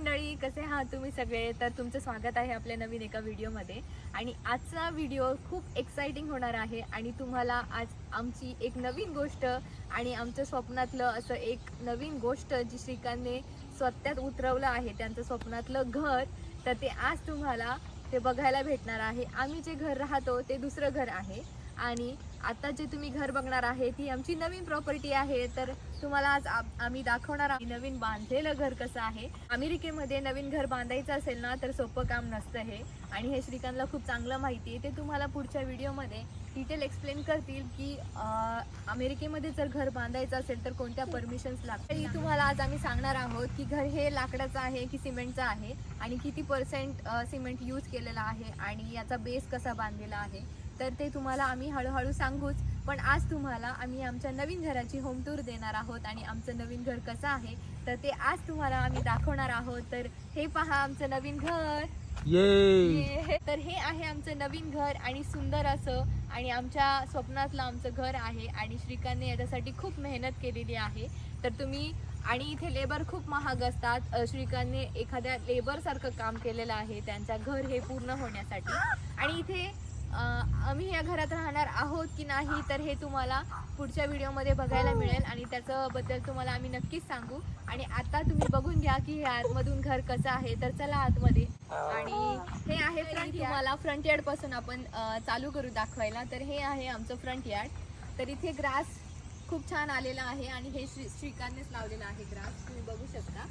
मंडळी कसे आहात तुम्ही सगळे? तर तुमचं स्वागत आहे आपल्या नवीन एका व्हिडिओमध्ये. आणि आजचा व्हिडिओ खूप एक्साइटिंग होणार आहे आणि तुम्हाला आज आमची एक नवीन गोष्ट आणि आमच्या स्वप्नातलं असं एक नवीन गोष्ट जी श्रीकांतने स्वतःत उतरवलं आहे त्यांचं स्वप्नातलं घर तर ते आज तुम्हाला ते बघायला भेटणार आहे. आम्ही जे घर राहतो ते दुसरं घर आहे. आणि आता जे तुम्ही घर बघणार आहे ती आमची नवीन प्रॉपर्टी आहे. तर तुम्हाला आज आम्ही दाखवणार आहे नवीन बांधलेलं घर कसं आहे? अमेरिकेमध्ये नवीन घर बांधायचं असेल ना तर सोपं काम नसतं हे. आणि हे श्रीकांतला खूप चांगलं माहिती आहे. ते तुम्हाला पुढच्या व्हिडिओमध्ये डिटेल एक्सप्लेन करतील की अमेरिकेमध्ये जर घर बांधायचं असेल तर कोणत्या परमिशन्स लागतात? तुम्हाला आज आम्ही सांगणार आहोत की घर हे लाकडाचं आहे की सिमेंटचं आहे? आणि किती पर्सेंट सिमेंट यूज केलेलं आहे? आणि याचा बेस कसा बांधलेला आहे? तर ते तुम्हाला आम्ही हळूहळू सांगूच पण आज तुम्हाला आम्ही आमच्या नवीन घराची होम टूर देणार आहोत आणि आमचं नवीन घर कसं आहे तर ते आज तुम्हाला आम्ही दाखवणार आहोत. तर हे पहा आमचं नवीन घर. ये. तर हे आहे आमचं नवीन घर आणि सुंदर असं आणि आमच्या स्वप्नातलं आमचं घर आहे आणि श्रीकांतने याच्यासाठी खूप मेहनत केलेली आहे. तर तुम्ही आणि इथे लेबर खूप महाग असतात. श्रीकांतने एखाद्या लेबरसारखं काम केलेलं आहे. त्यांच्या घर हे पूर्ण होण्यासाठी. आणि इथे आम्ही या घरात राहणार आहोत की नाही तर हे तुम्हाला पुढच्या व्हिडिओमध्ये बघायला मिळेल आणि त्याच्याबद्दल तुम्हाला आम्ही नक्कीच सांगू. आणि आता तुम्ही बघून घ्या की हे आतमधून घर कसं आहे तर चला आतमध्ये. आणि हे आहे फ्रंट तुम्हाला फ्रंट यार्डपासून आपण चालू करू दाखवायला. तर हे आहे आमचं फ्रंट यार्ड तर इथे ग्रास खूप छान आलेला आहे आणि हे श्री श्रीकांतनेच लावलेला आहे ग्रास तुम्ही बघू शकता.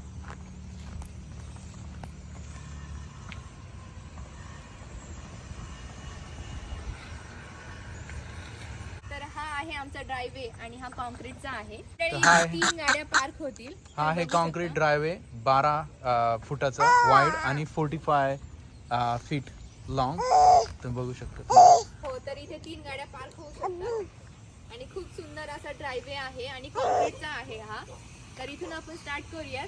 आहे आमचा ड्रायवे आणि हा कॉन्क्रीटचा आहे. हा तीन गाड्या पार्क होतील. हा आहे कॉन्क्रीट. ड्रायवे बारा अ, फुटाचा वाईड आणि फोर्टी फाय फीट लॉंग तुम्ही बघू शकता. हो तर इथे तीन गाड्या पार्क होऊ शकतात. आणि खूप सुंदर असा ड्रायवे आहे आणि कॉन्क्रीटचा आहे हा. तर इथून आपण स्टार्ट करूयात.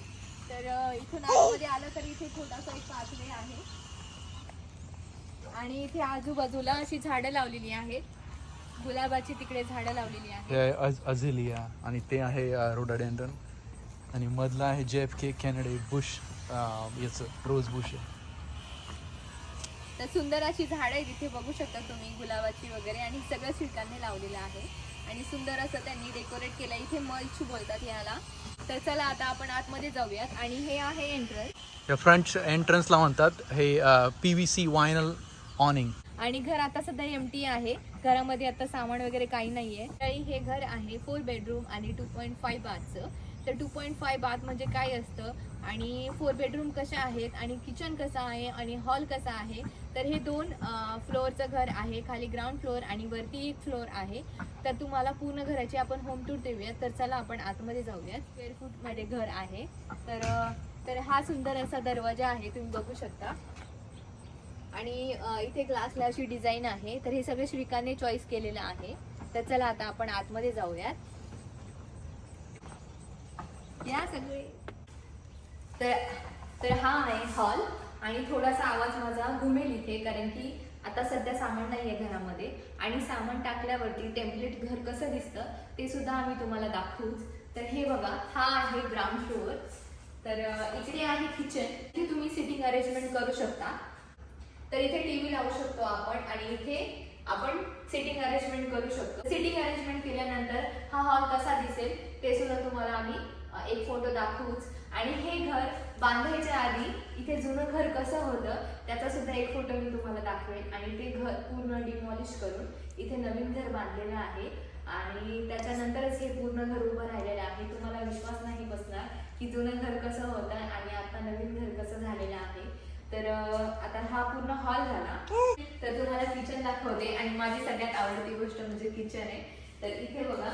तर अ, इथून आतमध्ये आलं तर इथे छोटासा एक पाथवे आहे. आणि इथे आजूबाजूला अशी झाडं लावलेली आहेत. गुलाबाची तिकडे झाडं लावलेली हे आहे अज अझिलिया आणि ते आहे रोडाडेंडन आणि मधला आहे जे एफ के कॅनडे बुश याचं रोज बुश आहे. तर सुंदर अशी झाडं आहे तिथे बघू शकता तुम्ही गुलाबाची वगैरे आणि सगळं श्रीकांतने लावलेलं आहे. आणि सुंदर असं त्यांनी डेकोरेट केलं इथे मल्च बोलतात याला. तर चला आता आपण आतमध्ये जाऊयात आणि हे आहे एंट्रन्स फ्रंट एंट्रन्सला म्हणतात हे P V C vinyl awning आणि घर आता सध्या एमटी आहे. घरामध्ये आता सामान वगैरे काही नाहीये. तरी हे घर आहे फोर बेडरूम आणि टू पॉईंट फाय बाथचं तर टू पॉईंट फाय बाथ म्हणजे काय असतं? आणि फोर बेडरूम कशा आहेत? आणि किचन कसं आहे? आणि हॉल कसा आहे? तर हे दोन फ्लोअरचं घर आहे. खाली ग्राउंड फ्लोअर आणि वरती एक फ्लोअर आहे. तर तुम्हाला पूर्ण घराची आपण होम टूर देऊयात. तर चला आपण आतमध्ये जाऊयात. स्क्वेअर फूटमध्ये घर आहे. तर तर हा सुंदर असा दरवाजा आहे. तुम्ही बघू शकता. आणि इथे ग्लासला अशी डिझाईन आहे. तर हे सगळे श्रीकांतने चॉईस केलेलं आहे. तर चला आता आपण आतमध्ये जाऊयात. या सगळे. तर तर हा आहे हॉल आणि थोडासा आवाज माझा घुमेल इथे कारण की आता सध्या सामान नाही आहे घरामध्ये. आणि सामान टाकल्यावरती टेम्पलेट घर कसं दिसतं ते सुद्धा आम्ही तुम्हाला दाखवूच. तर हे बघा हा आहे ग्राउंड फ्लोअर तर इकडे आहे किचन इथे तुम्ही सिटिंग अरेंजमेंट करू शकता. तर इथे टीव्ही लावू शकतो आपण आणि इथे आपण सिटिंग अरेंजमेंट करू शकतो. सिटिंग अरेंजमेंट केल्यानंतर हा हॉल कसा दिसेल ते सुद्धा तुम्हाला आम्ही एक फोटो दाखवूच. आणि हे घर बांधायच्या आधी इथे जुनं घर कसं होतं त्याचा सुद्धा एक फोटो मी तुम्हाला दाखवेन. आणि ते घर पूर्ण डिमॉलिश करून इथे नवीन घर बांधलेलं आहे. आणि त्याच्यानंतरच हे पूर्ण घर उभं राहिलेलं आहे. तुम्हाला विश्वास नाही बसणार की जुनं घर कसं होतं आणि आता नवीन घर कसं झालेलं आहे. तर आता हा पूर्ण हॉल झाला. तर तुम्हाला किचन दाखवते आणि माझी सगळ्यात आवडती गोष्ट म्हणजे किचन आहे. तर इथे बघा.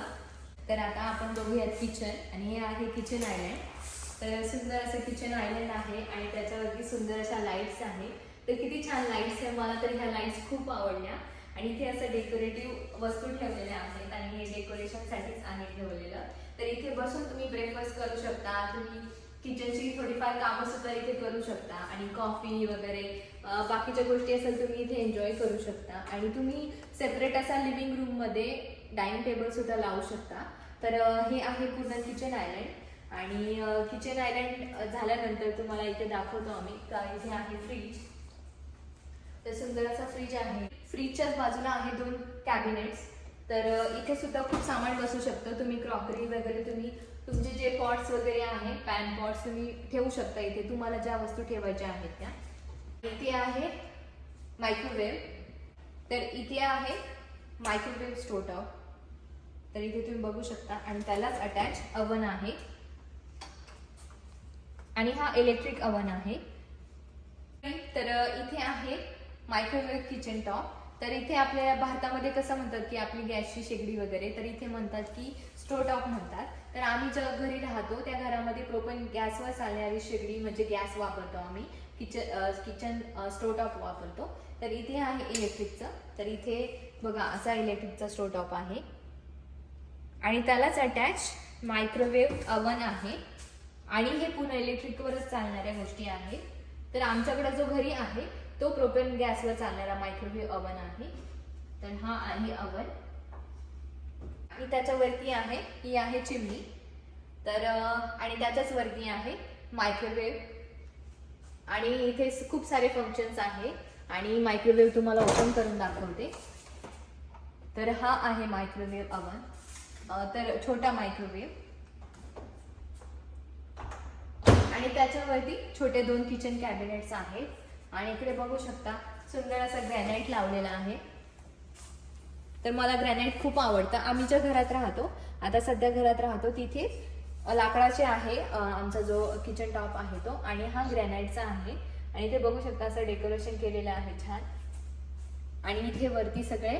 तर आता आपण बघूयात किचन आणि हे आहे किचन आयलँड तर सुंदर असं किचन आयलंड आहे आणि त्याच्यावरती सुंदर अशा लाईट्स आहे. तर किती छान लाईट्स आहे. मला तर ह्या लाईट्स खूप आवडल्या. आणि इथे असं डेकोरेटिव्ह वस्तू ठेवलेल्या आहेत आणि हे डेकोरेशनसाठीच आहे ठेवलेलं. तर इथे बसून तुम्ही ब्रेकफास्ट करू शकता. तुम्ही किचनची थोडीफार कामं सुद्धा इथे करू शकता. आणि कॉफी वगैरे बाकीच्या गोष्टी असेल तुम्ही इथे एन्जॉय करू शकता. आणि तुम्ही सेपरेट असा लिव्हिंग रूममध्ये डायनिंग टेबल सुद्धा लावू शकता. तर हे आहे पूर्ण किचन आयलँड आणि किचन आयलँड झाल्यानंतर तुम्हाला इथे दाखवतो आम्ही. तर इथे आहे फ्रीज तर सुंदर असा फ्रीज आहे. फ्रीजच्याच बाजूला आहे दोन कॅबिनेट्स तर इथे सुद्धा खूप सामान बसू शकतं. तुम्ही क्रॉकरी वगैरे तुम्ही तुमचे जे पॉट्स वगैरे आहे पॅन पॉट्स तुम्ही ठेवू शकता इथे. तुम्हाला ज्या वस्तू ठेवायच्या आहेत त्या. इथे आहे मायक्रोवेव्ह तर इथे आहे मायक्रोवेव्ह स्टोटॉप तर इथे तुम्ही बघू शकता. आणि त्यालाच अटॅच अवन आहे. आणि हा इलेक्ट्रिक अवन आहे. तर इथे आहे मायक्रोवेव्ह किचन टॉप तर इथे आपल्या भारतामध्ये कसं म्हणतात की आपली गॅसची शेगडी वगैरे तर इथे म्हणतात की स्टोटॉप म्हणतात. तर आम्ही ज्या घरी राहतो त्या घरामध्ये प्रोपन गॅसवर चालणारी शेगडी म्हणजे गॅस वापरतो आम्ही. किचन किचन स्टोटॉप वापरतो. तर इथे आहे इलेक्ट्रिकचं. तर इथे बघा असा इलेक्ट्रिकचा स्टोटॉप आहे. आणि त्यालाच अटॅच मायक्रोवेव्ह अवन आहे. आणि हे पूर्ण इलेक्ट्रिकवरच चालणाऱ्या गोष्टी आहेत. तर आमच्याकडे जो घरी आहे तो प्रोपेन गॅसवर चालणारा मायक्रोवेव्ह अवन आहे. तर हा आहे अवन आणि त्याच्यावरती आहे ही आहे चिमणी तर आणि त्याच्याच वरती आहे मायक्रोवेव्ह आणि इथे खूप सारे फंक्शन्स आहे. आणि मायक्रोवेव्ह तुम्हाला ओपन करून दाखवते. तर हा आहे मायक्रोवेव्ह अवन तर छोटा मायक्रोवेव्ह आणि त्याच्यावरती छोटे दोन किचन कॅबिनेट्स आहेत. आणि इकडे बघू शकता सुंदर असा ग्रॅनाईट लावलेला आहे. तर मला ग्रॅनाईट खूप आवडतं. आम्ही ज्या घरात राहतो आता सध्या घरात राहतो तिथे लाकडाचे आहे आमचा जो किचन टॉप आहे तो आणि हा ग्रॅनाईटचा आहे. आणि इथे बघू शकता असं डेकोरेशन केलेलं आहे छान. आणि इथे वरती सगळे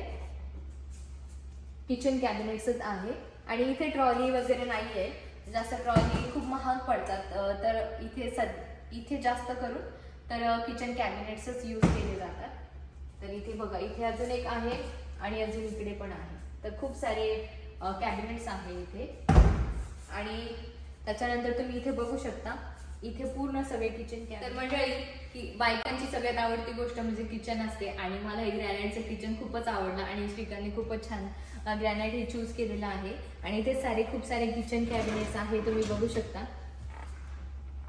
किचन कॅबिनेट्सच आहे. आणि इथे ट्रॉली वगैरे नाही आहे जास्त ट्रॉली खूप महाग पडतात तर इथे सद इथे जास्त करून तर किचन कॅबिनेट्सच यूज केले जातात. तर इथे बघा इथे अजून एक आहे आणि अजून इकडे पण आहे. तर खूप सारे कॅबिनेट्स आहे इथे. आणि त्याच्यानंतर तुम्ही इथे बघू शकता इथे पूर्ण सगळे किचन तर मंडळी की बायकांची सगळ्यात आवडती गोष्ट म्हणजे किचन असते. आणि मला हे ग्रॅनाईटचं किचन खूपच आवडलं आणि श्रीकांनी खूपच छान ग्रॅनाईट हे चूज केलेलं आहे. आणि इथे सारे खूप सारे किचन कॅबिनेट्स आहे तुम्ही बघू शकता.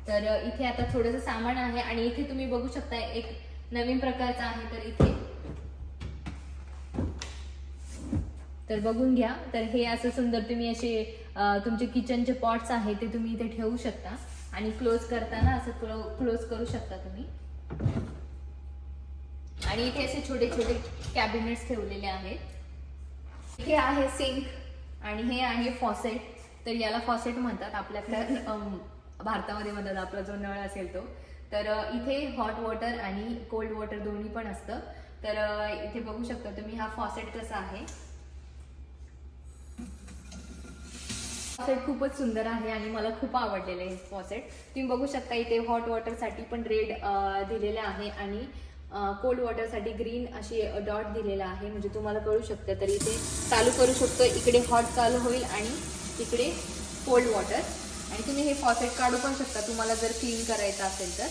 तर इथे आता थोडंसं सामान आहे आणि इथे तुम्ही बघू शकता एक नवीन प्रकारचं आहे तर इथे. तर बघून घ्या. तर हे असं सुंदर तुम्ही असे तुमचे किचनचे पॉट्स आहेत ते तुम्ही इथे ठेवू शकता. आणि क्लोज करताना असं क्लोज करू शकता तुम्ही. आणि इथे असे छोटे छोटे कॅबिनेट्स ठेवलेले आहेत. हे आहे सिंक आणि हे आहे फॉसेट तर याला फॉसेट म्हणतात. आपल्याकडे भारतामध्ये म्हणतात आपला जो नळ असेल तो. तर इथे हॉट वॉटर आणि कोल्ड वॉटर दोन्ही पण असतं. तर इथे बघू शकता तुम्ही हा फॉसेट कसा आहे. फॉसेट खूपच सुंदर आहे आणि मला खूप आवडलेलं हे फॉसेट तुम्ही बघू शकता इथे हॉट वॉटरसाठी पण रेड दिलेलं आहे आणि कोल्ड वॉटरसाठी ग्रीन अशी डॉट दिलेला आहे. म्हणजे तुम्हाला कळू शकतं. तर इथे चालू करू शकतो. इकडे हॉट चालू होईल आणि इकडे कोल्ड वॉटर आणि तुम्ही हे फॉसेट काढू पण शकता. तुम्हाला जर क्लीन करायचं असेल तर.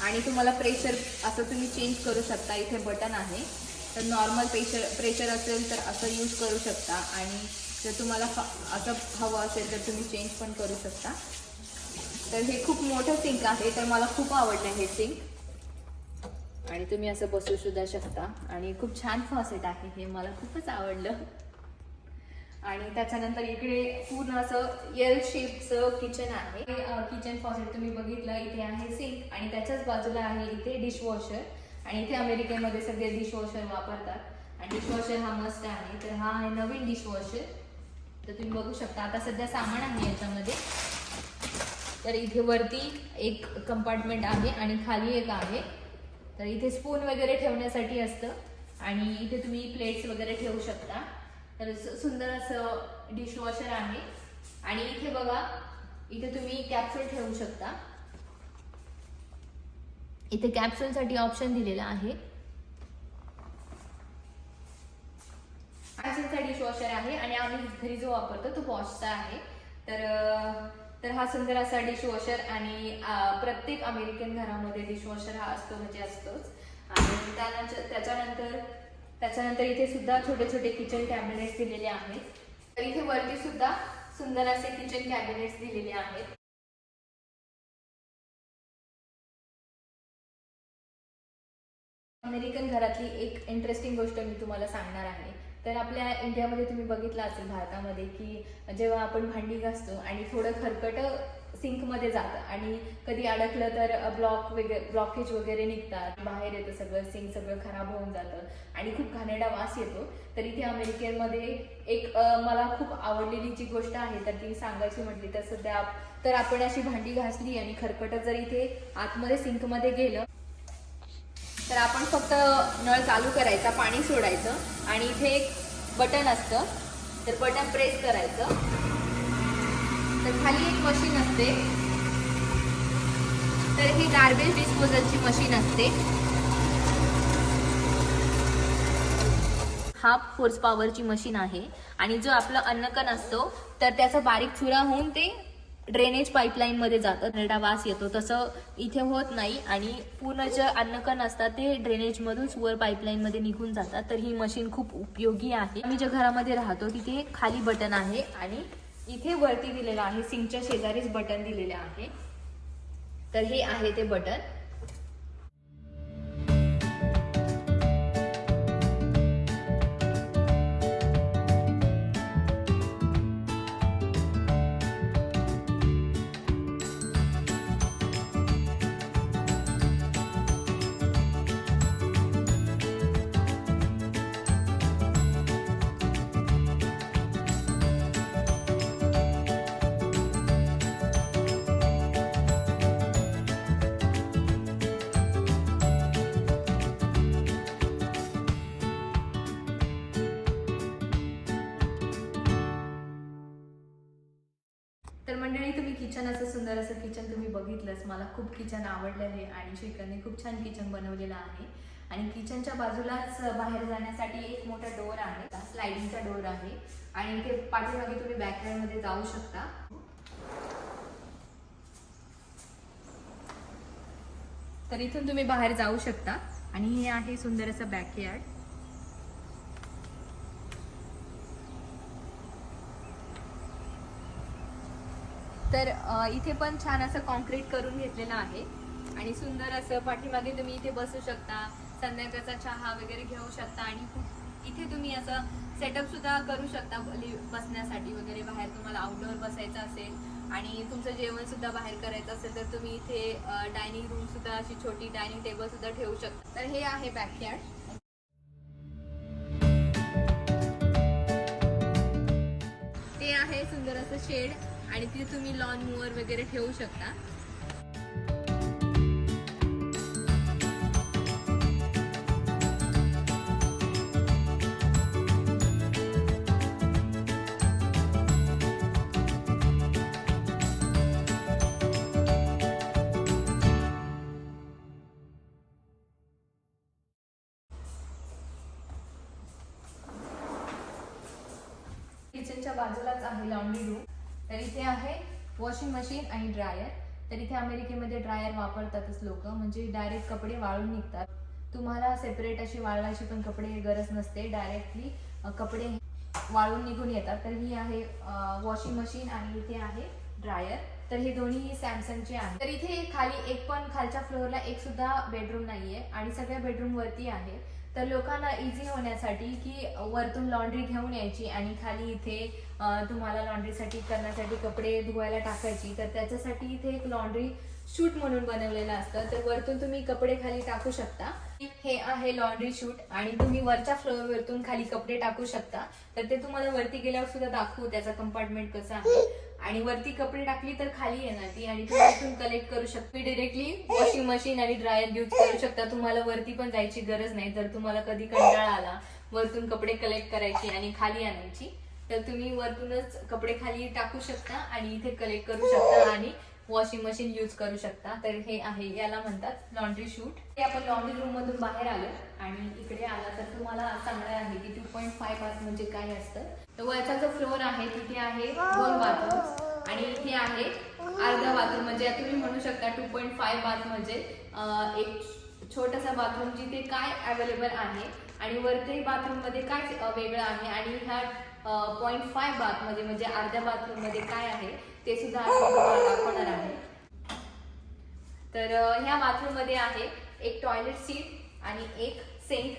आणि तुम्हाला प्रेशर असं तुम्ही चेंज करू शकता. इथे बटन आहे. तर नॉर्मल प्रेशर प्रेशर असेल तर असं यूज करू शकता. आणि जर तुम्हाला फ- असं हवं असेल तर तुम्ही चेंज पण करू शकता. तर हे खूप मोठं सिंक आहे. तर मला खूप आवडलं हे सिंक आणि तुम्ही असं बसू सुद्धा शकता. आणि खूप छान फॉसेट आहे. हे मला खूपच आवडलं. आणि त्याच्यानंतर इकडे पूर्ण असं एल शेपचं किचन आहे. किचन फॉसेट तुम्ही बघितलं इथे आहे सिंक आणि त्याच्याच बाजूला आहे इथे डिशवॉशर आणि इथे अमेरिकेमध्ये सगळे डिशवॉशर वापरतात. आणि डिशवॉशर हा मस्त आहे. तर हा आहे नवीन डिशवॉशर तर तुम्ही बघू शकता आता सध्या सामान आहे याच्यामध्ये. तर इथे वरती एक कंपार्टमेंट आहे आणि खाली एक आहे. तर इथे स्पून वगैरे ठेवण्यासाठी असतं. आणि इथे तुम्ही प्लेट्स वगैरे ठेवू शकता. तर सुंदर असं डिशवॉशर आहे. आणि इथे बघा इथे तुम्ही कॅप्सूल ठेवू शकता. इथे कॅप्सूलसाठी ऑप्शन दिलेला आहे. कॅप्सूलचा डिशवॉशर आहे आणि आम्ही घरी जो वापरतो तो बॉशचा आहे. तर तर हा सुंदर असा डिशवॉशर आणि प्रत्येक अमेरिकन घरामध्ये डिशवॉशर हा असतो म्हणजे असतोच. आणि त्यानंतर त्याच्यानंतर त्याच्यानंतर इथे सुद्धा छोटे छोटे किचन कॅबिनेट्स दिलेले आहेत. तर इथे वरती सुद्धा सुंदर असे किचन कॅबिनेट्स दिलेले आहेत. अमेरिकन घरातली एक इंटरेस्टिंग गोष्ट मी तुम्हाला सांगणार आहे. तर आपल्या इंडियामध्ये तुम्ही बघितलं असेल भारतामध्ये की जेव्हा आपण भांडी घासतो आणि थोडं खरकट सिंकमध्ये जातं. आणि कधी अडकलं तर ब्लॉक वगैरे ब्लॉकेज वगैरे निघतात. बाहेर येतं सगळं सिंक सगळं खराब होऊन जातं. आणि खूप घाणेरडा वास येतो. तर इथे अमेरिकेमध्ये एक मला खूप आवडलेली जी गोष्ट आहे तर ती सांगायची म्हटली तर सध्या तर आपण अशी भांडी घासली आणि खरकट जर इथे आतमध्ये सिंकमध्ये गेलं तर आपण फक्त नळ चालू करायचा पाणी सोडायचं. आणि इथे एक बटन असतं. तर बटन प्रेस करायचं. तर खाली एक मशीन असते. तर ही गार्बेज डिस्पोजलची मशीन असते. हाफ फोर्स पॉवरची मशीन आहे. आणि जो आपला अन्नकण असतो तर त्याचा बारीक चुरा होऊन ते ड्रेनेज पाईपलाईनमध्ये जातं. नरडा वास येतो. तसं इथे होत नाही. आणि पूर्ण जे अन्नकण असतात ते ड्रेनेजमधून सुअर सुवर निघून जातात. तर ही मशीन खूप उपयोगी आहे. आम्ही ज्या घरामध्ये राहतो तिथे खाली बटन आहे. आणि इथे वरती दिलेलं आहे. सिंकच्या शेजारीच बटन दिलेले आहे. तर हे आहे ते बटन. सुंदर असं किचन तुम्ही बघितलंच मला खूप किचन आवडलं आहे आणि श्रीकरने खूप छान किचन बनवलेलं आहे. आणि किचनच्या बाजूलाच बाहेर जाण्यासाठी एक मोठा डोअर आहे. स्लायडिंगचा डोअर आहे. आणि इथे पाठीमागे तुम्ही बॅकग्राऊंडमध्ये जाऊ शकता. तर इथून तुम्ही बाहेर जाऊ शकता. आणि हे आहे सुंदर असं बॅकयार्ड तर इथे पण छान असं कॉन्क्रीट करून घेतलेलं आहे. आणि सुंदर असं पाठीमागे तुम्ही इथे बसू शकता संध्याकाळचा चहा वगैरे घेऊ शकता आणि खूप इथे तुम्ही असं सेटअप सुद्धा करू शकता बसण्यासाठी वगैरे बाहेर तुम्हाला आउटडोअर बसायचं असेल आणि तुमचं जेवण सुद्धा बाहेर करायचं असेल तर तुम्ही इथे डायनिंग रूम सुद्धा अशी छोटी डायनिंग टेबल सुद्धा ठेवू शकता. तर हे आहे बॅकयार्ड ते आहे सुंदर असं शेड. आणि तिथे तुम्ही लॉन मुवर वगैरे ठेवू शकता. किचनच्या बाजूलाच आहे लॉन्ड्री रूम तर इथे आहे वॉशिंग मशीन आणि ड्रायर तर इथे अमेरिकेमध्ये ड्रायर वापरतातच लोक. म्हणजे डायरेक्ट कपडे वाळून निघतात. तुम्हाला सेपरेट अशी वाळवायची पण कपडे गरज नसते. डायरेक्टली कपडे वाळून निघून येतात. तर ही आहे वॉशिंग मशीन आणि इथे आहे ड्रायर तर हे दोन्ही सॅमसंगचे आहे तर इथे खाली एक पण खालच्या फ्लोअरला एक सुद्धा बेडरूम नाहीये आणि सगळ्या बेडरूम वरती आहे. तर लोकांना इझी होण्यासाठी की वरतून लॉन्ड्री घेऊन यायची आणि खाली इथे तुम्हाला लॉन्ड्रीसाठी करण्यासाठी कपडे धुवायला टाकायची. तर त्याच्यासाठी इथे एक लॉन्ड्री शूट म्हणून बनवलेलं असतं. तर वरतून तुम्ही कपडे खाली टाकू शकता. हे आहे लॉन्ड्री शूट आणि तुम्ही वरच्या फ्लोअर वरतून खाली कपडे टाकू शकता. तर ते तुम्हाला वरती गेल्यावर सुद्धा दाखवू. त्याचा कंपार्टमेंट कसं आहे. आणि वरती कपडे टाकली तर खाली येणार ती आणि तुम्ही इथून कलेक्ट करू शकता. डिरेक्टली वॉशिंग मशीन आणि ड्रायर यूज करू शकता. तुम्हाला वरती पण जायची गरज नाही. जर तुम्हाला कधी कंटाळा आला वरतून कपडे कलेक्ट करायची आणि खाली आणायची तर तुम्ही वरतूनच कपडे खाली टाकू शकता आणि इथे कलेक्ट करू शकता आणि वॉशिंग मशीन यूज करू शकता. तर हे आहे याला म्हणतात लॉन्ड्री शूट हे आपण लॉन्ड्री रूम मधून बाहेर आलो आणि इकडे आला तर तुम्हाला सांगणार आहे की टू पॉईंट फाय पाच म्हणजे काय असतं. तर वरचा जो फ्लोअर आहे तिथे आहे दोन बाथरूम आणि इथे आहे अर्धा बाथरूम म्हणजे तुम्ही म्हणू शकता टू पॉईंट फाय बाथ म्हणजे एक छोटासा बाथरूम जिथे काय अवेलेबल आहे. आणि वरती बाथरूममध्ये काय वेगळं आहे. आणि ह्या पॉईंट फाय बाथमध्ये म्हणजे अर्ध्या बाथरूममध्ये काय आहे ते सुद्धा दाखवणार आहे तर ह्या बाथरूममध्ये आहे एक टॉयलेट सीट आणि एक सिंक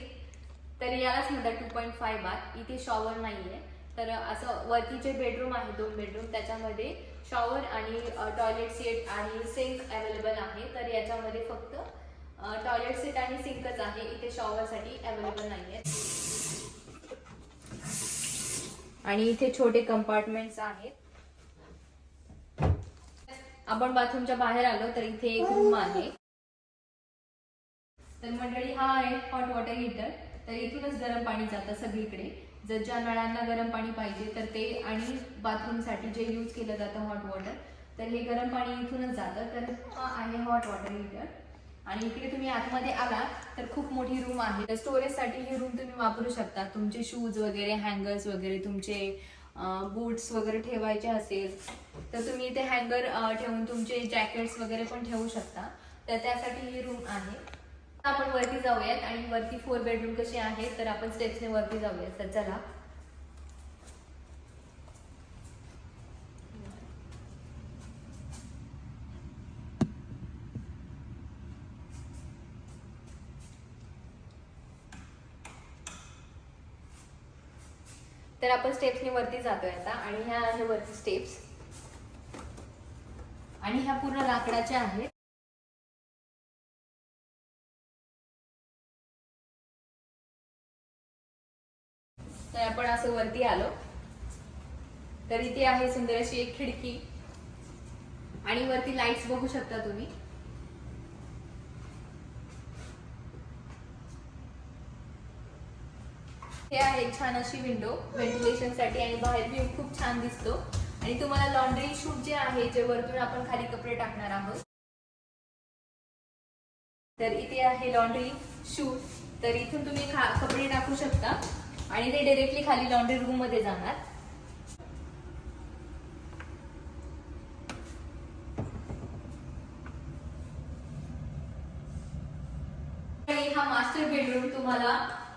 तर यालाच म्हणतात टू पॉईंट फाय बाथ इथे शॉवर नाहीये. तर असं वरती जे बेडरूम आहे दोन बेडरूम त्याच्यामध्ये शॉवर आणि टॉयलेट सीट आणि सिंक अवेलेबल आहे. तर याच्यामध्ये फक्त टॉयलेट सीट आणि सिंकच आहे. इथे शॉवरसाठी अवेलेबल नाहीये. आणि इथे छोटे कंपार्टमेंट्स आहेत. आपण बाथरूमच्या बाहेर आलो तर इथे एक रूम आहे. तर मंडळी हा आहे हॉट वॉटर हिटर तर इथूनच गरम पाणी जातं सगळीकडे. जर ज्या नळांना गरम पाणी पाहिजे तर ते आणि बाथरूमसाठी जे यूज केलं जातं हॉट वॉटर तर हे गरम पाणी इथूनच जातं. तर हा आहे हॉट वॉटर हिटर आणि इकडे तुम्ही आतमध्ये आला तर खूप मोठी रूम आहे. तर स्टोरेजसाठी ही रूम तुम्ही वापरू शकता. तुमचे शूज वगैरे हँगर्स वगैरे तुमचे बूट्स वगैरे ठेवायचे असेल तर तुम्ही इथे हँगर ठेवून तुमचे जॅकेट्स वगैरे पण ठेवू शकता. तर त्यासाठी ही रूम आहे. आपण वरती जाऊयात आणि वरती फोर बेडरूम कशी आहे तर आपण स्टेप्सने वरती जाऊयात. तर चला. तर आपण स्टेप्सनी वरती जातोय आता. आणि ह्या आहे वरती स्टेप्स आणि ह्या पूर्ण लाकडाच्या आहेत. तर आपण असं वरती आलो. तर इथे आहे सुंदर अशी एक खिडकी. आणि वरती लाईट्स बघू शकता तुम्ही. हे आहे छान अशी विंडो व्हेंटिलेशनसाठी आणि बाहेर व्ह्यू खूप छान दिसतो. आणि तुम्हाला लॉन्ड्री शूट जे आहे जे वरतून आपण खाली कपडे टाकणार आहोत. तर इथे आहे लॉन्ड्री शूट तर इथून तुम्ही कपडे टाकू शकता. आणि ते डायरेक्टली खाली लॉन्ड्री रूममध्ये जाणार. हा मास्टर बेडरूम तुम्हाला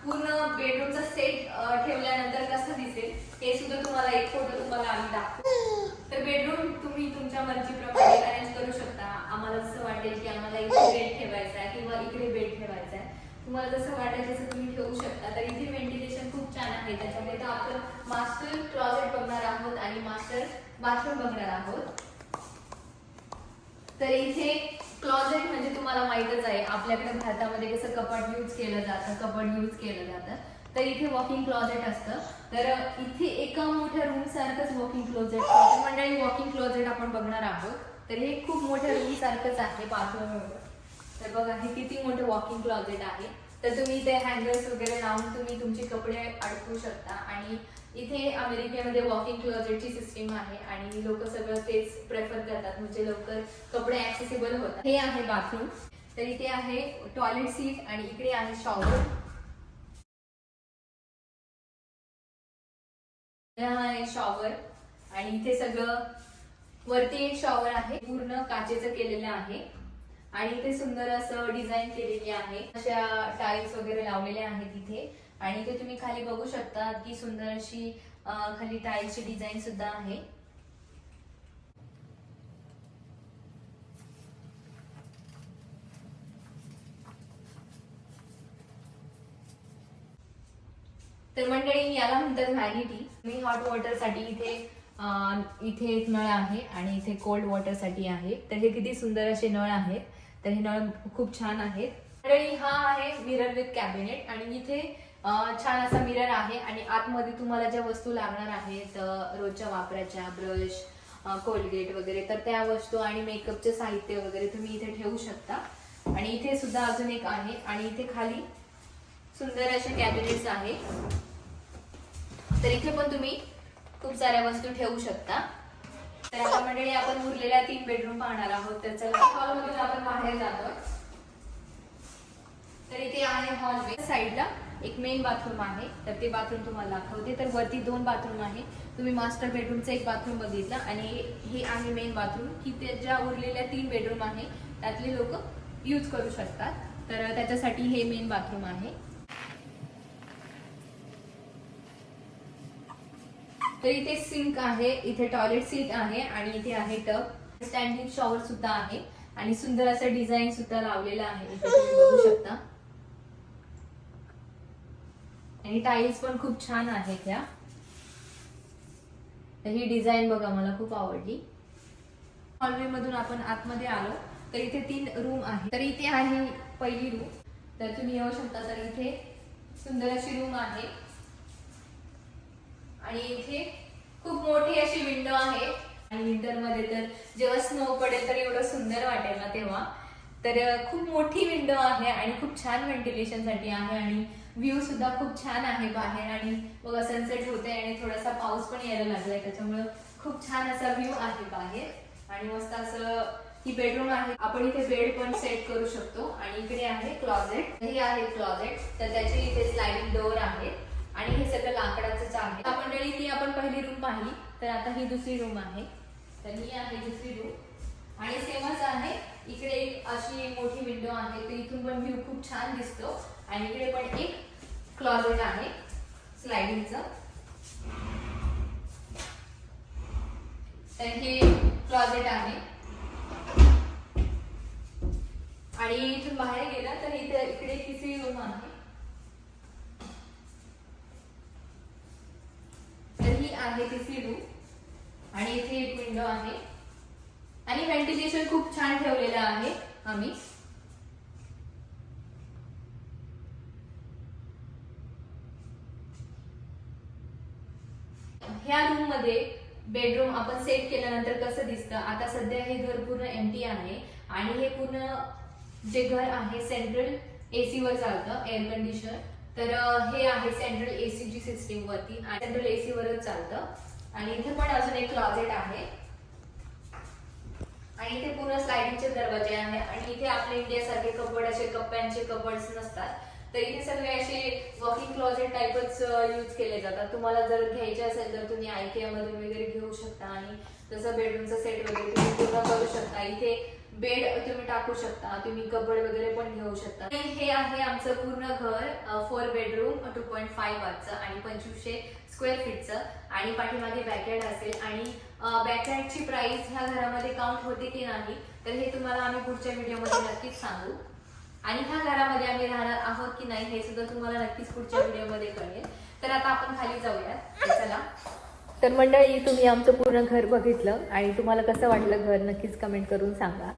पूर्ण बेडरूमचा सेट ठेवल्यानंतर कसं दिसेल हे सुद्धा तुम्हाला एक फोटो तुम्हाला आम्ही दाखवू. तर बेडरूम तुम्ही तुमच्या मर्जीप्रमाणे अरेंज करू शकता. आम्हाला जसं वाटेल की आम्हाला इथे बेड ठेवायचा आहे किंवा इकडे बेड ठेवायचा आहे. तुम्हाला जसं वाटेल तसं तुम्ही ठेवू शकता. तर इथे व्हेंटिलेशन खूप छान आहे. त्याच्यामध्ये तर आपण मास्टर क्लॉजेट बघणार आहोत आणि मास्टर बाथरूम बघणार आहोत. तर इथे क्लॉजेट म्हणजे तुम्हाला माहितच आहे आपल्याकडे भारतामध्ये कसं कपाट यूज केलं जातं कपाट यूज केलं जातं. तर इथे वॉकिंग क्लॉजेट असतं. तर इथे एका मोठ्या रूम सारखंच वॉकिंग क्लॉजेट मंडळी वॉकिंग क्लोजेट आपण बघणार आहोत. तर हे खूप मोठ्या रूम सारखंच आहे बाथरूम तर बघा हे किती मोठं वॉकिंग क्लॉजेट आहे. तर तुम्ही ते हँगर्स वगैरे लावून तुम्ही तुमचे कपडे अडकवू शकता आणि इथे अमेरिकेमध्ये वॉकिंग क्लोजेटची सिस्टीम आहे आणि लोक सगळं तेच प्रेफर करतात म्हणजे लवकर कपडे ऍक्सेसिबल होतात. हे आहे बाथरूम तर इथे आहे टॉयलेट सीट आणि इकडे आहे शॉवर हा आहे शॉवर आणि इथे सगळं वरती एक शॉवर आहे. पूर्ण काचेचं केलेलं आहे. आणि इथे सुंदर असं डिझाईन केलेली आहे. अशा टाईल्स वगैरे लावलेल्या आहेत इथे. आणि इथे तुम्ही खाली बघू शकता की सुंदर अशी खाली टाईलची डिझाईन सुद्धा आहे. तर मंडळी याला म्हणतात व्हॅनिटी मी हॉट वॉटरसाठी इथे इथे एक नळ आहे आणि इथे कोल्ड वॉटरसाठी आहे. तर हे किती सुंदर असे नळ आहेत. तर हे नळ खूप छान आहेत. मंडळी हा आहे मिरर विथ कॅबिनेट आणि इथे छान असा मिरर आहे आणि आतमध्ये तुम्हाला ज्या वस्तू लागणार आहेत रोजच्या वापराच्या ब्रश कोलगेट वगैरे तर त्या वस्तू आणि मेकअपचे साहित्य वगैरे तुम्ही इथे ठेवू शकता. आणि इथे सुद्धा अजून एक आहे आणि इथे खाली सुंदर असे कॅबिनेट्स आहे. तर इथे पण तुम्ही खूप साऱ्या वस्तू ठेवू शकता. तर आता मंडळी आपण उरलेल्या तीन बेडरूम पाहणार आहोत. तर चला हॉलमधून आपण बाहेर जातो तर इथे आहे हॉल साईडला एक मेन बाथरूम आहे. तर ते बाथरूम तुम्हाला दाखवते. तर वरती दोन बाथरूम आहे. तुम्ही मास्टर बेडरूमचं एक बाथरूम बघितलं. आणि हे आहे मेन बाथरूम की ते ज्या उरलेल्या तीन बेडरूम आहे त्यातले लोक यूज करू शकतात. तर त्याच्यासाठी हे मेन बाथरूम आहे. तर इथे सिंक आहे. इथे टॉयलेट सीट आहे. आणि इथे आहे टब स्टँडिंग शॉवर सुद्धा आहे. आणि सुंदर असं डिझाईन सुद्धा लावलेलं आहे. इथे तुम्ही बघू शकता. आणि टाईल्स पण खूप छान आहेत ह्या. तर ही डिझाईन बघा मला खूप आवडली. हॉलवे मधून आपण आतमध्ये आलो तर इथे तीन रूम आहे तर इथे आहे पहिली रूम तर तुम्ही येऊ शकता तर इथे सुंदर अशी रूम आहे. आणि इथे खूप मोठी अशी विंडो आहे. आणि विंटरमध्ये तर जेव्हा स्नो पडेल तर एवढं सुंदर वाटेल ना तेव्हा. तर खूप मोठी विंडो आहे आणि खूप छान व्हेंटिलेशनसाठी आहे आणि व्ह्यू सुद्धा खूप छान आहे बाहेर आणि बघा सनसेट होते आणि थोडासा पाऊस पण यायला लागलाय त्याच्यामुळे खूप छान असा व्ह्यू आहे बाहेर. आणि मस्त असं ही बेडरूम आहे. आपण इथे बेड पण सेट करू शकतो. आणि इकडे आहे क्लॉजेट हे आहे क्लॉजेट तर त्याचे इथे स्लायडिंग डोअर आहे. आणि हे सगळं लाकडाचंच आहे. मंडळी ती आपण पहिली रूम पाहिली. तर आता ही दुसरी रूम आहे. तर ही आहे दुसरी रूम आणि सेमच आहे. इकडे एक अशी मोठी विंडो आहे. तर इथून पण व्ह्यू खूप छान दिसतो. आणि इकडे पण एक क्लॉजेट आहे. स्लायडिंगचं तर हे क्लॉजेट आहे. आणि इथून बाहेर गेलं तर इथे इकडे तिसरी रूम आहे? तर ही आहे तिसरी रूम आणि इथे एक विंडो आहे. आणि व्हेंटिलेशन खूप छान ठेवलेलं आहे आम्ही. ह्या रूममध्ये बेडरूम आपण सेट केल्यानंतर कसं दिसतं? आता सध्या हे घर पूर्ण एमटी आहे आणि हे पूर्ण जे घर आहे सेंट्रल एसी वर चालतं एअर कंडिशन तर हे आहे सेंट्रल एसी ची सिस्टीम वरती आणि सेंट्रल एसी वरच चालतं. आणि इथे पण अजून एक क्लॉजेट आहे. आणि इथे पूर्ण स्लायडिंगचे दरवाजे आहे. आणि इथे आपल्या इंडियासारखे कपड असे कप्प्यांचे कपड्स नसतात. तर इथे सगळे असे वॉकिंग क्लॉजेट टाईपच यूज केले जातात. तुम्हाला जर घ्यायचे असेल तर तुम्ही आयकेआ मध्ये वगैरे घेऊ शकता आणि जसं बेडरूमचा सेट वगैरे तुम्ही पूर्ण करू शकता. इथे बेड तुम्ही टाकू शकता तुम्ही कपड वगैरे पण घेऊ शकता. हे आहे आमचं पूर्ण घर four bedroom two point five वरचं आणि पंचवीसशे स्क्वेअर फीटचं आणि पाठीमागे बॅकयार्ड असेल. आणि बॅकयार्डची प्राइस ह्या घरामध्ये काउंट होते की नाही तर हे तुम्हाला आम्ही पुढच्या व्हिडिओमध्ये नक्कीच सांगू. आणि ह्या घरामध्ये आम्ही राहणार आहोत की नाही हे सुद्धा तुम्हाला नक्कीच पुढच्या व्हिडिओमध्ये कळेल. तर आता आपण खाली जाऊयात. चला. तर मंडळी तुम्ही आमचं पूर्ण घर बघितलं आणि तुम्हाला कसं वाटलं घर नक्कीच कमेंट करून सांगा.